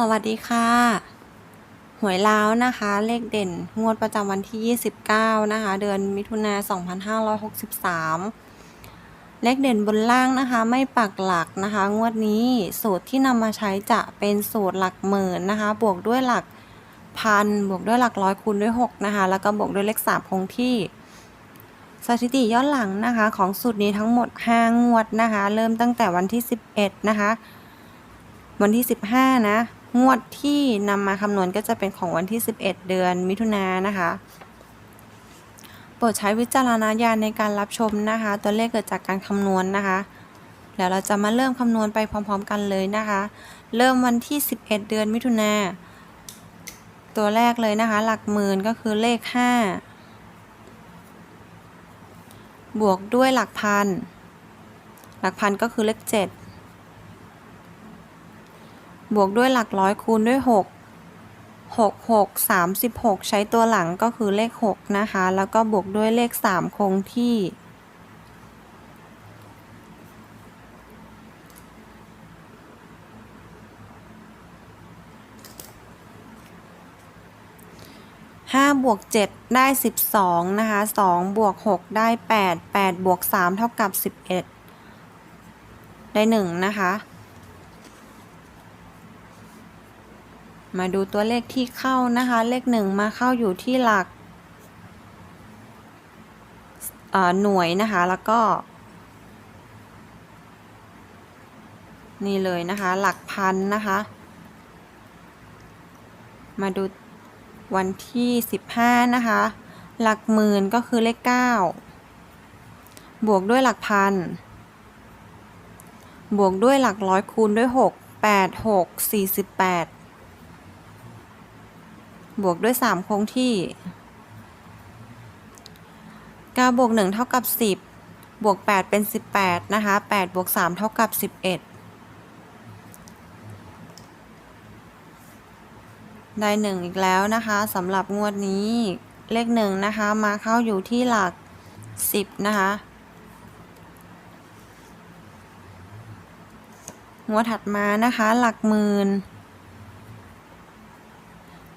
สวัสดีค่ะ หวยล้าวนะคะ เลขเด่น งวดประจำวันที่ 29 นะคะ เดือนมิถุนา2563 เลขเด่นบนล่างนะคะ ไม่ปักหลักนะคะ งวดนี้สูตรที่นำมาใช้จะเป็นสูตรหลักหมื่นนะคะ บวกด้วยหลักพัน บวกด้วยหลักร้อยคูณด้วย 6 นะคะ แล้วก็บวกด้วยเลข3คงที่ สถิติย้อนหลังนะคะ ของสูตรนี้ทั้งหมด 5 งวดนะคะ เริ่มตั้งแต่วันที่ 11 นะคะวันที่ 15 นะ งวดที่นำมาคำนวณก็จะเป็นของวันที่ 11 เดือนมิถุนายนนะคะโปรดใช้วิจารณญาณในการรับชมนะคะ ตัวเลขเกิดจากการคำนวณนะคะเดี๋ยวเราจะมาเริ่มคำนวณไปพร้อมๆกันเลยนะคะ เริ่มวันที่ 11 เดือนมิถุนาตัวแรกเลยนะคะ หลักหมื่นก็คือเลข 5 บวกด้วยหลักพัน หลักพันก็คือเลข 7 บวกด้วยหลักร้อยคูณด้วย 6 6 6 36 ใช้ตัวหลังก็คือเลข 6 นะคะ แล้วก็บวกด้วยเลข 3 คงที่ 5 บวก 7 ได้ 12 นะคะ 2 บวก 6 ได้ 8 8 บวก 3 เท่ากับ 11 ได้ 1 นะคะ มาดูตัวเลขที่เข้านะคะ เลขหนึ่งมาเข้าอยู่ที่หลักหน่วยนะคะแล้วก็ นี่เลยนะคะ หลักพันนะคะ มาดูวันที่ 15 นะคะ หลักหมื่นก็คือเลข 9 บวกด้วยหลักพัน บวกด้วยหลักร้อยคูณด้วย 6 8 6 48 บวกด้วย3คงที่9บวก1เท่ากับ 10 บวก 8 เป็น 18 นะคะ 8 บวก 3 เท่ากับ 11 ได้ 1 อีกแล้วนะคะสำหรับงวดนี้เลข 1 นะคะ มาเข้าอยู่ที่หลัก 10 นะคะงวดถัดมานะคะ หลักหมื่น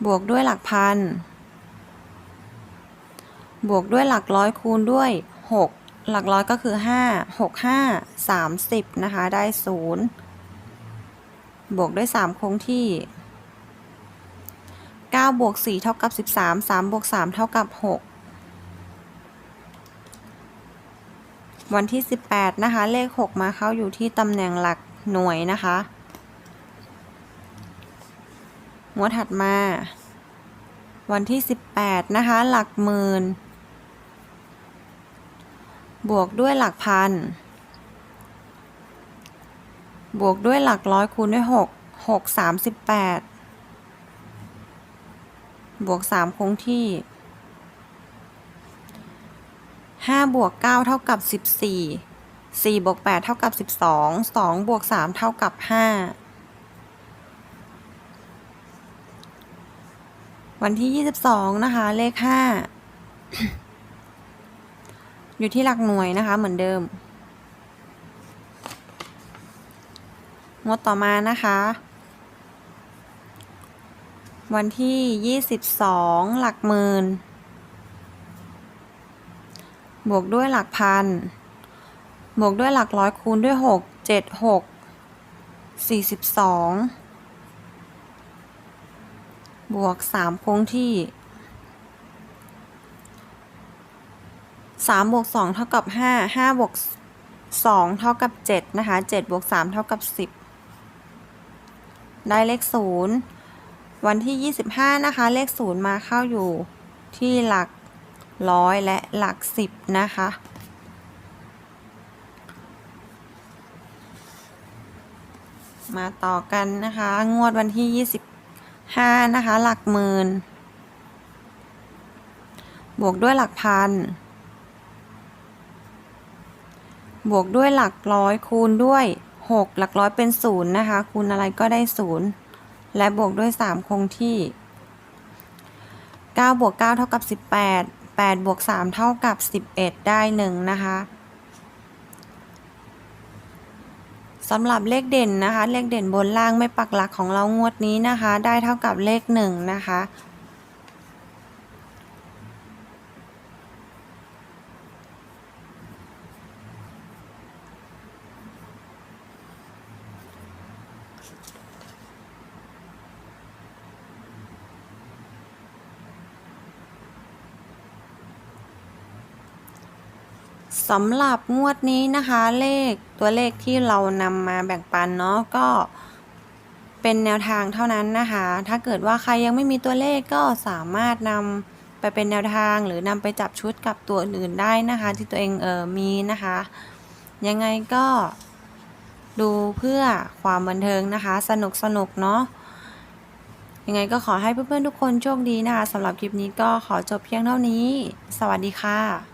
บวกด้วยหลักพัน บวกด้วยหลักร้อยคูณด้วย 6 หลักร้อยก็คือ 5 6 5 30 นะคะ ได้ 0 บวกด้วย 3 คงที่ 9 บวก 4 เท่ากับ 13 3 บวก 3 เท่ากับ 6 วันที่ 18 นะคะ เลข 6 มาเข้าอยู่ที่ตำแหน่งหลักหน่วยนะคะ งวดถัดมา วันที่ 18 นะคะ หลักหมื่น บวกด้วยหลักพัน บวกด้วยหลักร้อยคูณด้วย 6 6 38 บวก 3 คงที่ 5 บวก 9 เท่ากับ 14 4 บวก 8 เท่ากับ 12 2 บวก 3 เท่ากับ 5 วันที่ 22 นะคะ เลข 5 อยู่ที่หลักหน่วยนะคะ เหมือนเดิมงวดต่อมานะคะ วันที่ 22 หลักหมื่นบวกด้วยหลักพัน บวกด้วยหลักร้อยคูณด้วย 6 7 6 42 บวกสามคงที่สามบวกสองเท่ากับห้าห้าบวกสองเท่ากับเจ็ดนะคะเจ็ดบวกสามเท่ากับสิบได้เลขศูนย์วันที่ยี่สิบห้านะคะเลขศูนย์มาเข้าอยู่ที่หลักร้อยและหลักสิบนะคะมาต่อกันนะคะ งวดวันที่ยี่สิบ ห้านะคะ หลักหมื่น บวกด้วยหลักพัน บวกด้วยหลักร้อยคูณด้วยหกหลักร้อยเป็นศูนย์นะคะ คูณอะไรก็ได้ศูนย์และบวกด้วยสามคงที่เก้าบวกเก้าเท่ากับสิบแปดแปดบวกสามเท่ากับสิบเอ็ดได้หนึ่งนะคะ สำหรับเลขเด่นนะคะ เลขเด่นบนล่างไม่ปักหลักของเรางวดนี้นะคะ ได้เท่ากับเลขหนึ่งนะคะ สำหรับงวดนี้นะคะเลขตัวเลขที่เรานำมาแบ่งปันเนาะก็เป็นแนวทางเท่านั้นนะคะ ถ้าเกิดว่าใครยังไม่มีตัวเลขก็สามารถนำไปเป็นแนวทางหรือนำไปจับชุดกับตัวอื่นได้นะคะ ที่ตัวเองเออมีนะคะ ยังไงก็ดูเพื่อความบันเทิงนะคะ สนุกสนุกเนาะยังไงก็ขอให้เพื่อนๆทุกคนโชคดีนะคะสำหรับคลิปนี้ก็ขอจบเพียงเท่านี้ สวัสดีค่ะ